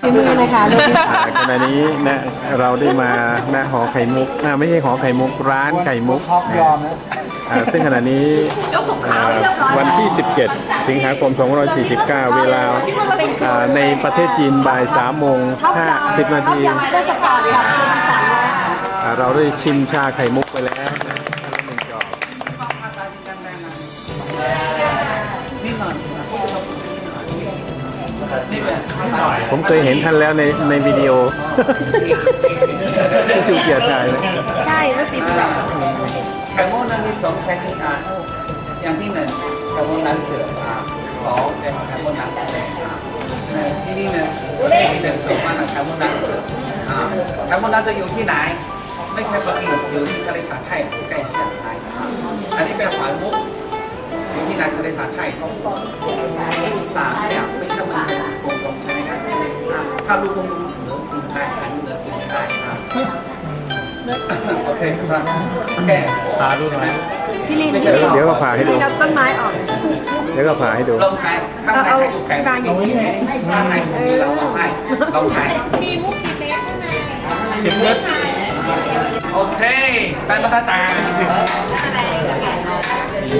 ฝีมือนะคะลูกพี่อ่าขณะนี้นะเราได้มาหน้าหอไข่มุกอ่าไม่ใช่หอไข่มุกร้านไข่มุกท็อปยอมนะอ่าซึ่งขณะนี้อ่าวันที่ 17 สิงหาคม 2549 เวลาอ่าในประเทศจีนบ่าย3โมง50 นาทีเลือกสปอร์ตกับที่สั่งเลยอ่าเราได้ชิมชาไข่มุกไปแล้วนะท่านละหนึ่งจอกนิดหน่อยนี่เป็นภาษา ผมเคยเห็นท่านแล้วในในวิดีโอที่จูเกียรติถ่ายนะใช่ไม่ปิดแบบไข่มุกนั้นมีสองชนิดอะอย่างที่หนึ่งไข่มุกน้ำเจืออะสองเป็นไข่มุกน้ำแดงอะที่นี่เนี่ยมีแต่ส่วนมากนะไข่มุกน้ำเจืออะไข่มุกน้ำเจืออยู่ที่ไหนไม่ใช่ปักกิ่งอยู่ที่ทะเลสาบไทยใกล้เซี่ยงไฮ้อะอันนี้เป็นหอยมุกอยู่ที่ไหนทะเลสาบไทยลูกสามเนี่ยไม่ใช่มัน ถ้าลูกกลมๆเหลือกินได้อันนี้เหลือกินไม่ได้อะโอเคครับโอเคพาดูหน่อยพี่ลินไม่ใช่เดี๋ยวเดี๋ยวก็ผ่าให้ดูนี่ครับต้นไม้ออกเดี๋ยวก็ผ่าให้ดูลงไทยข้างในให้ถูกแข่งเอาเอาตรงนี้ไงข้างในมีเราลงไทยลงไทยมีมุกกี่เมตรข้างในสิบเมตรโอเคตาตาตา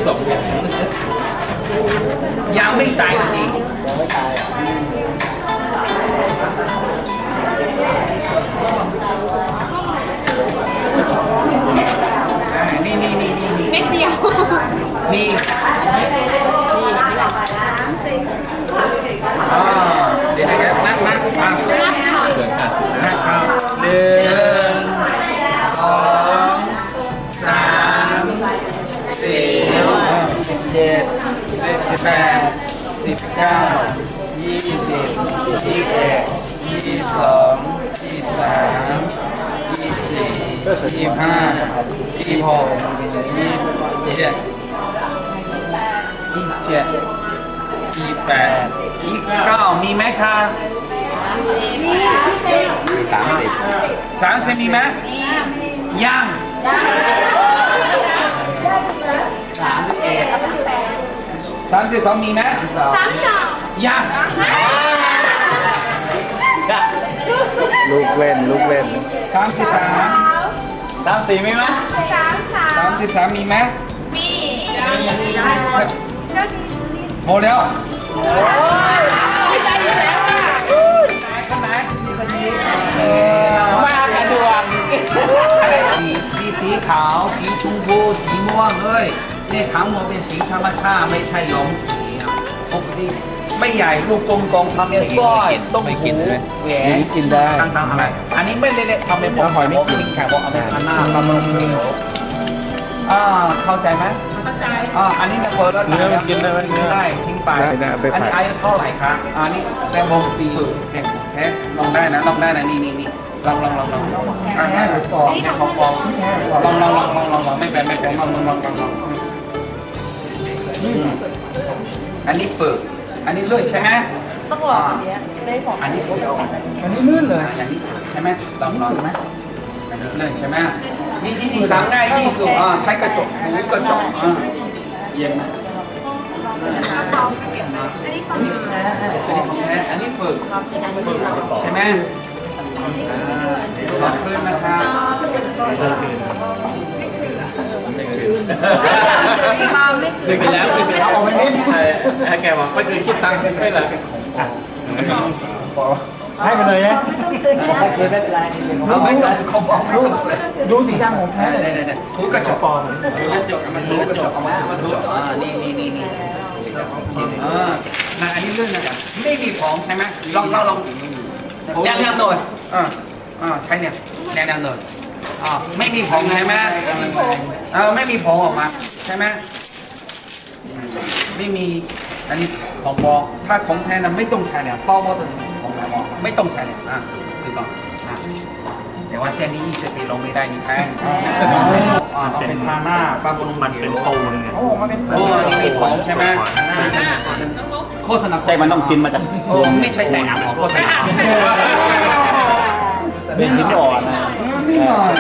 สองยังไม่ตายเลยดิ นี่นี่นี่นี่นี่เม็ดเดียวมีอ่าเดี๋ยวนะครับนั่งนั่งอะนะครับหนึ่งสองสามสี่สิบเจ็ดสิบแปดสิบเก้า ยี่สิบห้ายี่หกยี่เจ็ดยี่เจ็ดยี่แปดยี่เก้ามีไหมคะสามสิบสามสิบมีไหมยังสามสิบสองมีไหมสามสองยังลูกเล่น ลูกเล่นสามสิบสาม สามสี่มีไหมสามสามสามสิบสามมีไหมมีหมดแล้วไม่ใช่อยู่แล้วอะข้างไหนมากระดวงอะไรสีมีสีขาว สีชมพูสีม่วงเลยนี่ทั้งหมดเป็นสีธรรมชาติไม่ใช่ย้อมสีครับปกติ ไม่ใหญ่ลูกกลมๆทำเป็นสร้อยต้มหูแหวนกินได้ต่างๆอะไร อันนี้ไม่เละๆทำเป็นผมหอยไม่กินแขกบอกอเมริกาน่าทำเป็นเอ่าเข้าใจไหมเข้าใจอ่าอันนี้นะเปิดแล้วเนื้อมันกินได้ไหมเนื้อได้ทิ้งไปได้ได้เอาไปอันนี้ผัดอายุเท่าไหร่ครับอันนี้แตงโมปีแข็งแท้ลองได้นะลองได้นะนี่นี่นี่ลองลองลองลองอ่าแค่ฟองแค่ฟองฟองลองลองลองลองลองลองไม่เป็นไม่เป็นลองลองลองลองลองอืมอันนี้เปิด อันนี้เลื่อนใช่ไหมต้องบอกอันเนี้ยได้บอกอันนี้เปิดอันนี้ลื่นเลยอย่างนี้ใช่ไหมลองลองใช่ไหมอันนี้เลื่อนใช่ไหมนี่ที่ที่สั่งง่ายที่สุดอ่าใช้กระจกหูกระจกอ่าเย็นไหมอันนี้ของแท้อันนี้ฝึกฝึกใช่ไหมขอบคุณนะครับ คือไปแล้วคือไปแล้วเอาไม่นิดแกบอกไม่เคยคิดตังค์ไม่เลยให้ไปเลยนะเอาไม่ต้องเขาบอกไม่ต้องเสียดูสีดำของแท้ได้เลยได้ได้ถูกระจกถูกระจกมันถูกระจกเอามาถูกอ่านี่นี่นี่นี่อ่านั่นอันนี้เรื่องนะครับไม่มีของใช่ไหมลองลองลองแนวแนวหน่อยอ่าอ่าใช่เนี่ยแนวแนวหน่อย อ่าไม่มีของใช่ไหมเออไม่มีของออกมาใช่ไหมไม่มีอันนี้ของปลอมถ้าของแท้นั้นไม่ต้องใช้เนี่ยป้อว่าเป็นของปลอมไม่ต้องใช้เนี่ยอะคือก่อนอะแต่ว่าเส้นนี้20ปีลงไม่ได้นี่แพงอ่ามันเป็นทาหน้าปลาบนมันเป็นปูนโอ้มันเป็นโอ้นี่มีของใช่ไหมโฆษณาใจมันต้องกินมาจากโอ้ไม่ใช่แต่งหรอกโฆษณาเป็นหินอ่อนนะ นี่หน่อย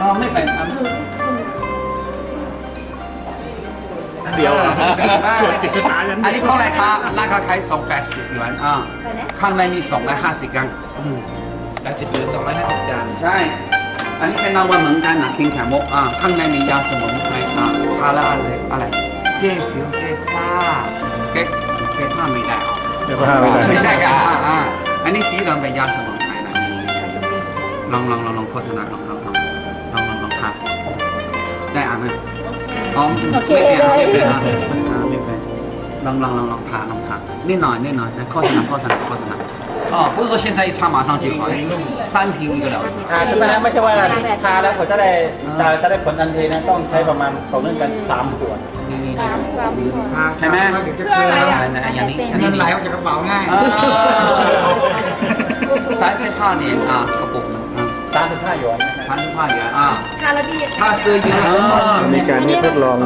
อ๋อไม่เป็นเดียวอะส่วนจิตตายันอันนี้เท่าไหร่ครับราคาขายสองแปดสิบหยวนอ่าข้างในมีสองร้อยห้าสิบกรัมอืมแปดสิบเหรียญสองร้อยห้าสิบจานใช่ อันนี้เป็นรางวัลเหมือนกันนะคิงแขมกอ่าข้างในมียาสมุนไพรอ่าทาแล้วอะไรอะไรแก้สิวแก้ฝ้าแก้แก้ฝ้าไม่ได้เดี๋ยวพาไปเลยไม่ได้กันอ่าอ่าอันนี้สีเหลืองเป็นยาสมุนไพรนะ ลองลองลองลองโฆษณาลองลองลองลองลองลองทาได้อ่านไหมอ๋อไม่เป็นอ่ะไม่เป็นอ่ะอ่าไม่เป็นลองลองลองลองทาลองทานิดหน่อยนิดหน่อยนะโฆษณาโฆษณาโฆษณา哦，不是说现在一擦马上就好，三瓶一个疗程。 อ่าคือนะไม่ใช่ว่าทาแล้วเขาจะได้จะจะได้ผลทันทีนะต้องใช้ประมาณต่อเนื่องกันสามขวด ใช่ไหม เพื่ออะไรอ่ะ อะไรนะอย่างนี้อันนี้ เงินไหลออกจากกระเป๋าง่าย สามสิบห้าเหรียญอ่ะกระปุกหนึ่งอ่ะ สามสิบห้าหยวนนะครับ ชั้นผ้าอย่าอ่าคาราบีถ้าซื้อเยอะอ่ามีการทดลอง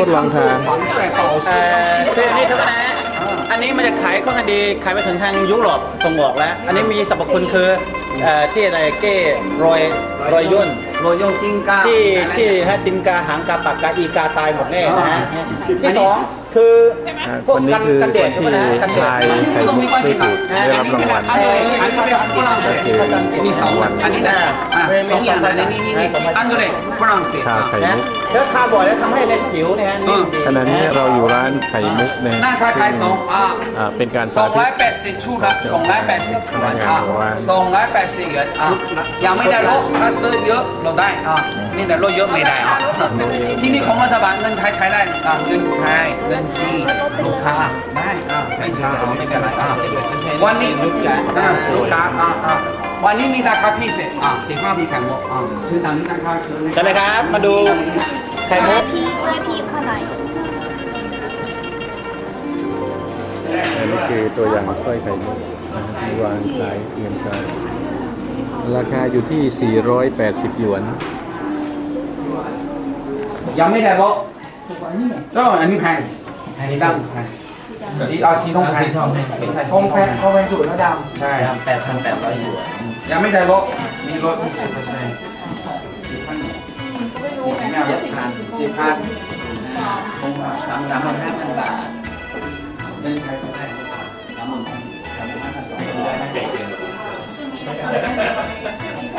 ทดลองทานเาเอออคือนี่เท่านั้นนะฮอันนี้มันจะขายข้องกันดีขายไปถึงทางยุโรปส่งออกแล้ว อันนี้มีสรรพคุณคือเอ่อที่อะไรเก้รอยรอยย่น โรยงกิ้งก้าที่ที่ฮะตินกาหางกาปากกาอีกาตายหมดแน่นะฮะที่สองคืออ่าพวคกนนี้กันคือกันคแดดนใช่ที่ไหมนะกันแดทาดยไข่มุกได้ถูกได้รับรางวัล อันนี้อันนี้เป็นฝรั่งเศสคือมีสองอันอันนี้นะอะสองอย่างเลยนี่นี่นี่อันนี้เลยฝรั่งเศสชาอะไข่นะมุก แล้วทาบ่อยแล้วทำให้ในผิวเนี่ยฮะนิ่มดีขณะนี้เราอยู่ร้านไข่มุกนะหน้าคล้ายๆสองอะอ่าเป็นการสอสางธิร้อตยแปดสิบชุดละสองร้อยแปดสิบหยวนอะสองร้อยแปดสิบหยวนอะยังไม่ได้ลดถ้าซื้อเยอะลดได้อะนี่แต่ลดเยอะไม่ได้อะที่นี่ของรัฐบาลเงินไทยใช้ได้อะเงินไทยเงินจีนลูกค้าได้อะไม่ใช่อะไม่เป็นไรอะวันนี้ลูกค้าอะลูกค้าอะอะ วันนี้มีราคาพิเศษอะสิบห้ามีไข่มุกอะคือตอนนี้ราคาคือใช่เลยครับ มาดูไข่มุกพีคเลยพีคขนาดอันนี้คือตัวอย่างสร้อยไข่มุกนะครับที่วางขายเงินกันราคาอยู่ที่ 480 หยวน ยังไม่ได้ลดก็อันนี้แพงสีดำแพง สีอะสีทองแพงไม่ใช่สีทองแพงเขาเป็นสูตรแล้วดใช่ำแปดพันแปดร้อยหยวนยังไม่ได้ลดมีลดยี่สิบเปอร์เซ็นต์สิบพันสิบพันสิบพันสามสามพันห้าพันบาทเงินไทยเท่าไหร่สามหมื่นสามพันห้าพันบาทเ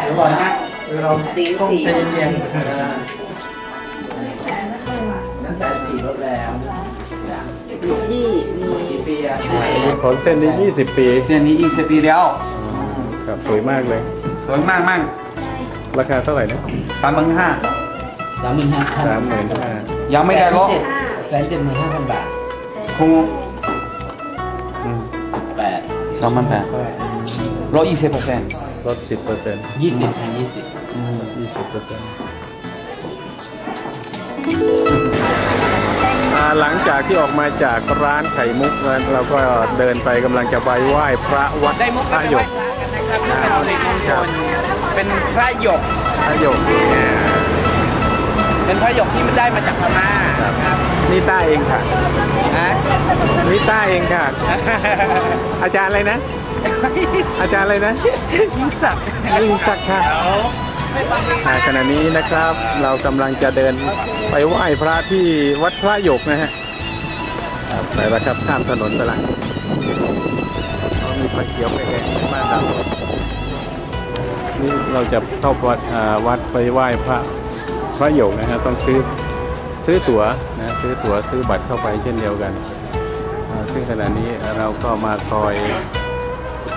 ดี๋ยวก่อนนะเราต้องใจเย็นๆ ปีอะขนเส้นนี้ 20 ปีเส้นนี้ยี่สิบปีแล้วครับสวยมากเลย สวยมากมากราคาเท่าไหร่นะสามพันห้าสามหมื่นห้าพันสามหมื่นห้ายังไม่ได้ลดแสนเจ็ดหมื่นห้าพันบาทคงแปดสามพันแปดลดยี่สิบเปอร์เซ็นต์ลด10เปอร์เซ็นต์ยี่สิบยี่สิบ20เปอร์เซ็นต์ หลังจากที่ออกมาจากร้านไข่มุกนั้นเราก็เดินไปกำลังจะไปไหว้พระวัดได้มุกพระหยกเราในมงคลเป็นพระหยก พระหยกเนี่ยเป็นพระหยกที่มันได้มาจากพม่าครับนี่ต้าเองค่ะนะนี่ต้าเองค่ะ อาจารย์อะไรนะ อาจารย์อะไรนะ ยิ่งศักดิ์ยิ่งศักดิ์ค่ะอ่า ขณะนี้นะครับเรากำลังจะเดินไปไหว้พระที่วัดพระหยกนะฮะไปแล้วครับข้ามถนนไปละมีพระเขียวไปแดงบ้านเรานี่เราจะเข้าวัดวัดไปไหว้พระพระหยกนะฮะต้องซื้อซื้อตั๋วนะซื้อตั๋วซื้อบัตรเข้าไปเช่นเดียวกัน ซึ่งขณะนี้เราก็มาคอย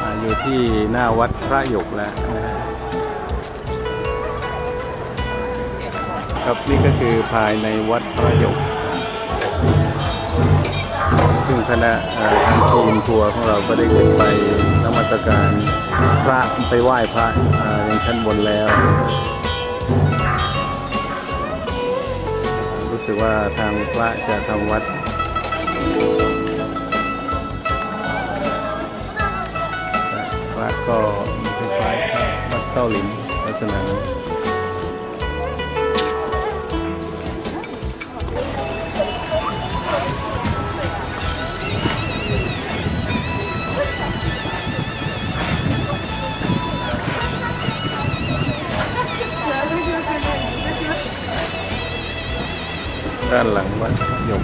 ออยู่ที่หน้าวัดพระหยกแล้วนะฮะ ครับนี่ก็คือภายในวัดพระยกซึ่งคณะทางทีมทัวร์ของเราก็ได้ขึ้นไปนมัสการพระไปไหว้พระเอ่อยังชั้นบนแล้ว รู้สึกว่าทางพระจะทำวัดพระก็คล้ายๆวัดเต้าหลินลักษณะนั้ ra lặng quá. Dụng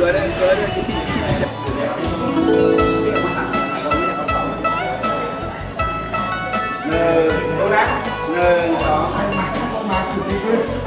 Nơ, nơ, nơ, nơ, nơ, nơ, nơ, nơ, nơ, nơ, nơ, nơ,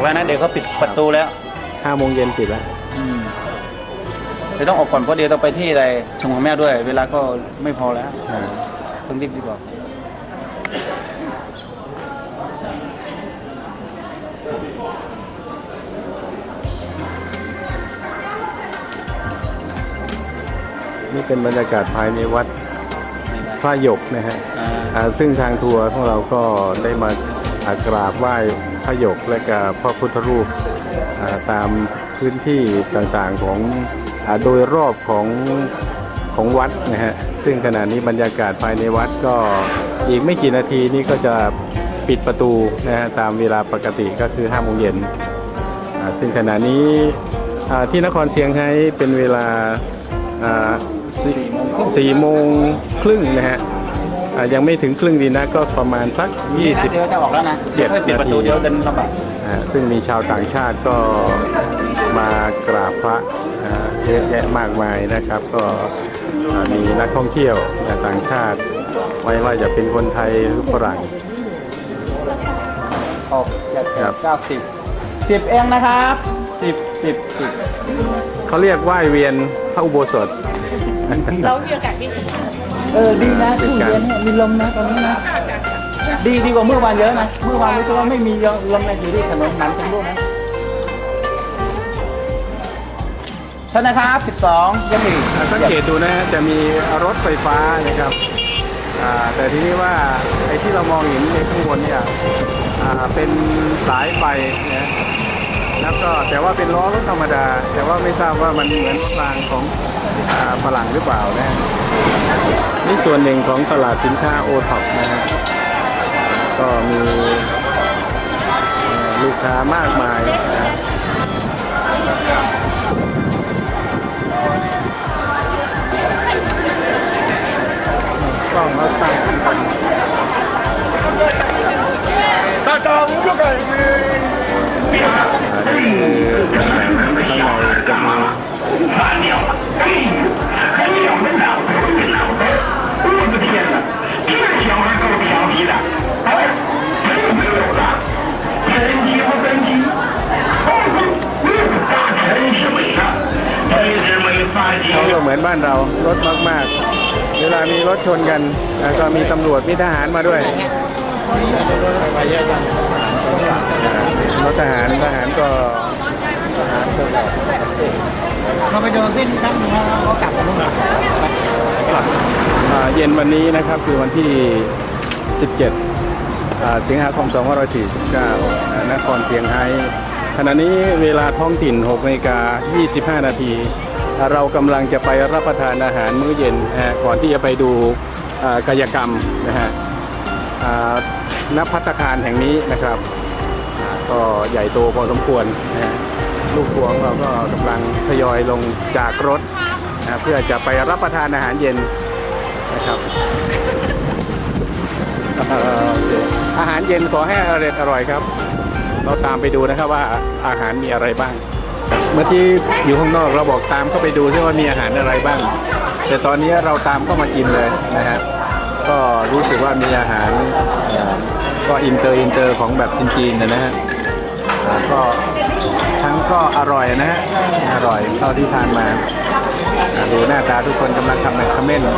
อกแล้วนะ เดี๋ยวเขาปิดประตูแล้วห้าโมงเย็นปิดแล้วอืมเดี๋ยวต้องออกก่อนเพราะเดี๋ยวต้องไปที่อะไรชงของแม่ด้วย เวลาก็ไม่พอแล้วอ่าต้องรีบดีกว่านี่เป็นบรรยากาศภายในวัดพระหยกนะฮะอ่าอ่าซึ่งทางทัวร์ของเราก็ได้มาอ่ากราบไหว้พ ระยกและกับพระพุทธรูปตามพื้นที่ต่างๆของอโดยรอบของของวัดนะฮะซึ่งขณะนี้บรรยากาศภายในวัดก็อีกไม่กี่นาทีนี้ก็จะปิดประตูนะฮะตามเวลาปกติก็คือ5โมงเย็นซึ่งขณะนี้ที่นครเชียงไฮ้เป็นเวลาสี่โมงครึ่งนะฮะ อ่ายังไม่ถึงครึ่งดีนะก็ประมาณสัก 20 เดี๋ยวจะออกแล้วนะเจ็ด ค่อยปิดประตูนาทีเดี๋ยวเดินลำบากอ่าซึ่งมีชาวต่างชาติก็มากราบพระอ่าเยอะแยะมากมายนะครับ ก็อ่ามีนักท่องเที่ยวต่างชาติไม่ว่าจะเป็นคนไทยหรือฝรั่ง ออกเจ็ดครับเก้าสิบสิบเองนะครับสิบสิบสิบเขาเรียกไหว้เวียนพระอุโบสถ เรามีโอกาสที่เออดีนะเป็นช่วงการเย็นเนี่ยมีลมนะตอนนี้นะ ดีดีกว่าเมื่อวานเยอะนะ เมื่อวานรู้สึกว่าไม่มีลมในอยู่ที่ถนนหนันจังลูกนะใช่นะครับ 12ยังมีสังเกตดูนะฮะจะมีรถไฟฟ้านะครับอ่าแต่ทีนี้ว่าไอ้ที่เรามองเห็นในข้างบนเนี่ยอ่าเป็นสายไฟนะแล้วก็แต่ว่าเป็นล้อรถธรรมดา แต่ว่าไม่ทราบว่ามันเหมือนรถรางของอ่าฝรั่งหรือเปล่านะฮะ นี่ส่วนหนึ่งของตลาดสินค้าโอท็อปนะฮะก็มีลูกค้ามากมายนะกล้องเราตั้งเขาก็ เขาเหมือนบ้านเรารถมากๆ เวลามีรถชนกัน แล้วก็มีตำรวจมีทหารมาด้วยรถทหารทหารก็ เราไปเดินเส้นซ้ำแล้วเขากลับมานู่นอ่าเย็นวันนี้นะครับคือวันที่ 17 สิงหาคม 2549 นครเชียงไฮ้ขณะนี้เวลาท้องถิ่น6นาฬิกา25 นาที เรากำลังจะไปรับประทานอาหารมื้อเย็นก่อนที่จะไปดูกายกรรมนะฮะอ่าณพัตคารแห่งนี้นะครับ ก็ใหญ่โตพอสมควรนะฮะ ลูกทัวร์ของเราก็กำลังทยอยลงจากรถนะเพื่อจะไปรับประทานอาหารเย็นนะครับอาหารเย็นขอให้อร่อยอร่อยครับ เราตามไปดูนะครับว่าอาหารมีอะไรบ้าง เมื่อที่อยู่ข้างนอกเราบอกตามเข้าไปดูซิว่ามีอาหารอะไรบ้าง แต่ตอนนี้เราตามเข้ามากินเลยนะฮะก็รู้สึกว่ามีอาหารก็อินเตอร์อินเตอร์ของแบบจีนๆนะฮะก็ ก็อร่อยนะฮะอร่อยเท่าที่ทานมาดูหน้าตาทุกคนกำลังทำแบบคอมเมนต์